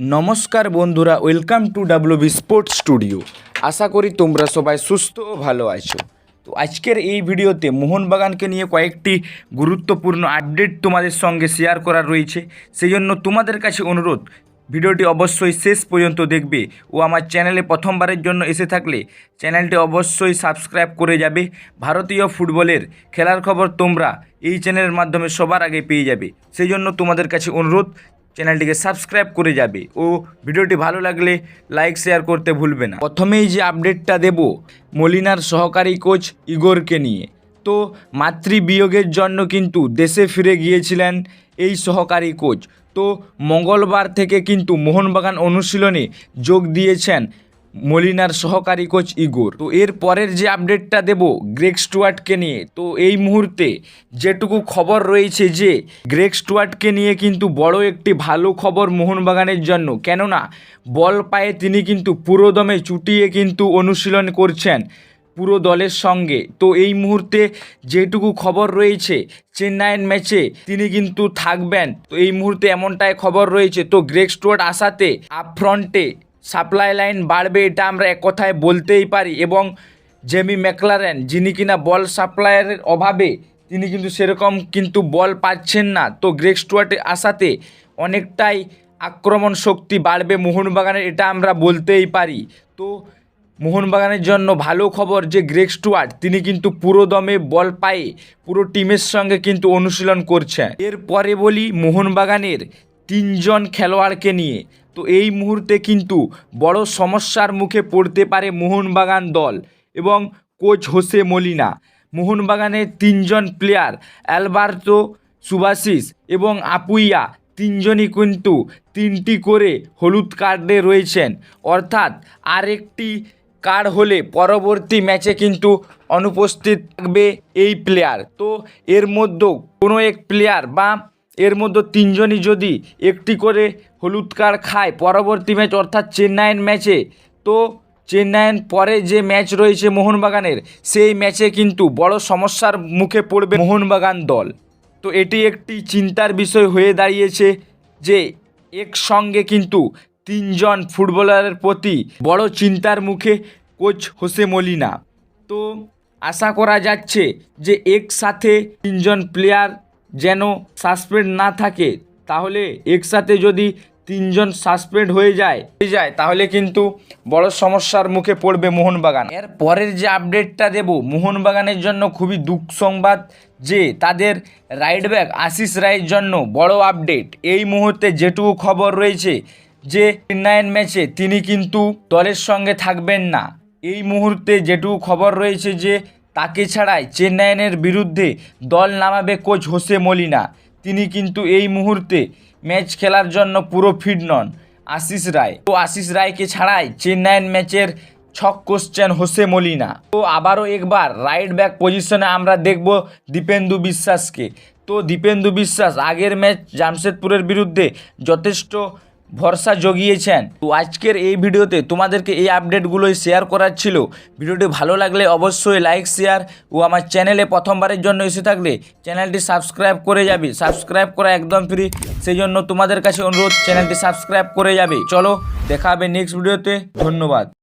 নমস্কার বন্ধুরা, welcome to WB sports studio আশা করি তোমরা সবাই সুস্থ ও ভালো আছো। তো আজকের এই ভিডিওতে মোহনবাগানকে নিয়ে কয়েকটি গুরুত্বপূর্ণ আপডেট তোমাদের সঙ্গে শেয়ার করা রয়েছে। সেই জন্য তোমাদের কাছে অনুরোধ, ভিডিওটি অবশ্যই শেষ পর্যন্ত দেখবে ও আমার চ্যানেলে প্রথমবারের জন্য এসে থাকলে চ্যানেলটি অবশ্যই সাবস্ক্রাইব করে যাবে। ভারতীয় ফুটবলের খেলার খবর তোমরা এই চ্যানেলের মাধ্যমে সবার আগে পেয়ে যাবে। সেই জন্য তোমাদের কাছে অনুরোধ চ্যানেলটিকে সাবস্ক্রাইব করে যাবে। ও ভিডিওটি ভালো লাগলে লাইক, শেয়ার করতে ভুলবে না। প্রথমেই যে আপডেটটা দেব, মলিনার সহকারী কোচ ইগোরকে নিয়ে। তো মাতৃবিয়োগের জন্য কিন্তু দেশে ফিরে গিয়েছিলেন এই সহকারী কোচ। তো মঙ্গলবার থেকে কিন্তু মোহনবাগান অনুশীলনে যোগ দিয়েছেন মলিনার সহকারী কোচ ইগোর। তো এর পরের যে আপডেটটা দেব গ্রেগ স্টুয়ার্টকে নিয়ে, তো এই মুহূর্তে যেটুকু খবর রয়েছে যে, গ্রেগ স্টুয়ার্টকে নিয়ে কিন্তু বড় একটি ভালো খবর মোহনবাগানের জন্য। কেননা, বল পায়ে তিনি কিন্তু পুরোদমে চুটিয়ে কিন্তু অনুশীলন করছেন পুরো দলের সঙ্গে। তো এই মুহূর্তে যেটুকু খবর রয়েছে, চেন্নাইয়ের ম্যাচে তিনি কিন্তু থাকবেন। তো এই মুহূর্তে এমনটাই খবর রয়েছে। তো গ্রেগ স্টুয়ার্ট আসাতে আপ ফ্রন্টে সাপ্লাই লাইন বাড়বে, এটা আমরা এক কথায় বলতেই পারি। এবং জেমি ম্যাকলারেন, যিনি কিনা বল সাপ্লাইয়ের অভাবে, তিনি কিন্তু সেরকম কিন্তু বল পাচ্ছেন না। তো গ্রেগ স্টুয়ার্টের আসাতে অনেকটাই আক্রমণ শক্তি বাড়বে মোহনবাগানের, এটা আমরা বলতেই পারি। তো মোহনবাগানের জন্য ভালো খবর যে গ্রেগ স্টুয়ার্ট, তিনি কিন্তু পুরো দমে বল পায়ে পুরো টিমের সঙ্গে কিন্তু অনুশীলন করছেন। এরপরে বলি মোহনবাগানের তিনজন খেলোয়াড়কে নিয়ে। তো এই মুহূর্তে কিন্তু বড় সমস্যার মুখে পড়তে পারে মোহনবাগান দল এবং কোচ হোসে মলিনা। মোহনবাগানের তিনজন প্লেয়ার অ্যালবার্তো সুভাশিস এবং আপুইয়া, তিনজনই কিন্তু তিনটি করে হলুদ কার্ডে রয়েছেন। অর্থাৎ আরেকটি কার্ড হলে পরবর্তী ম্যাচে কিন্তু অনুপস্থিত থাকবে এই প্লেয়ার তো এর মধ্যেও কোনো এক প্লেয়ার বা এর মধ্যে তিনজনই যদি একটি করে হলুদ কার্ড খায়। পরবর্তী ম্যাচ অর্থাৎ চেন্নাইয়ের ম্যাচে। তো চেন্নাইয়ের পরে যে ম্যাচ রয়েছে মোহনবাগানের, সেই ম্যাচে কিন্তু বড় সমস্যার মুখে পড়বে মোহনবাগান দল। তো এটি একটি চিন্তার বিষয় হয়ে দাঁড়িয়েছে যে একসঙ্গে কিন্তু তিনজন ফুটবলারের প্রতি বড় চিন্তার মুখে কোচ হোসে মলিনা। তো আশা করা যাচ্ছে যে একসাথে তিনজন প্লেয়ার যেন সাসপেন্ড না থাকে, তাহলে একসাথে যদি তিনজন সাসপেন্ড হয়ে যায়। হয়ে যায়, তাহলে কিন্তু বড় সমস্যার মুখে পড়বে মোহনবাগান। এর পরের যে আপডেটটা দেব, মোহনবাগানের জন্য খুবই দুঃখ সংবাদ যে তাদের রাইট ব্যাক আশিস রায়ের জন্য বড় আপডেট এই মুহূর্তে যেটুকু খবর রয়েছে যে চেন্নাইয়ের ম্যাচে তিনি কিন্তু দলের সঙ্গে থাকবেন না। এই মুহূর্তে যেটুকু খবর রয়েছে যে, তাকে ছাড়াই চেন্নাইয়ের বিরুদ্ধে দল নামাবে কোচ হোসে মলিনা। তিনি কিন্তু এই মুহূর্তে ম্যাচ খেলার জন্য পুরো ফিট নন, আশিস রায়। তো আশিস রায়কে ছাড়াই চেন্নাইয়ের ম্যাচের ছক কোশ্চেন হোসে মলিনা। তো আবারও একবার রাইট ব্যাক পজিশনে আমরা দেখব দীপেন্দু বিশ্বাসকে। তো দীপেন্দু বিশ্বাস আগের ম্যাচ জামশেদপুরের বিরুদ্ধে যথেষ্ট ভরসা জগিয়েছেন। তো আজকের এই ভিডিওতে তোমাদেরকে এই আপডেটগুলোই শেয়ার করার ছিল। ভিডিওটি ভালো লাগলে অবশ্যই লাইক, শেয়ার ও আমার চ্যানেলে প্রথমবারের জন্য এসে থাকলে চ্যানেলটি সাবস্ক্রাইব করে যাবে। সাবস্ক্রাইব করা একদম ফ্রি। সেই জন্য তোমাদের কাছে অনুরোধ, চ্যানেলটি সাবস্ক্রাইব করে যাবে। চলো দেখা হবে নেক্সট ভিডিওতে। ধন্যবাদ।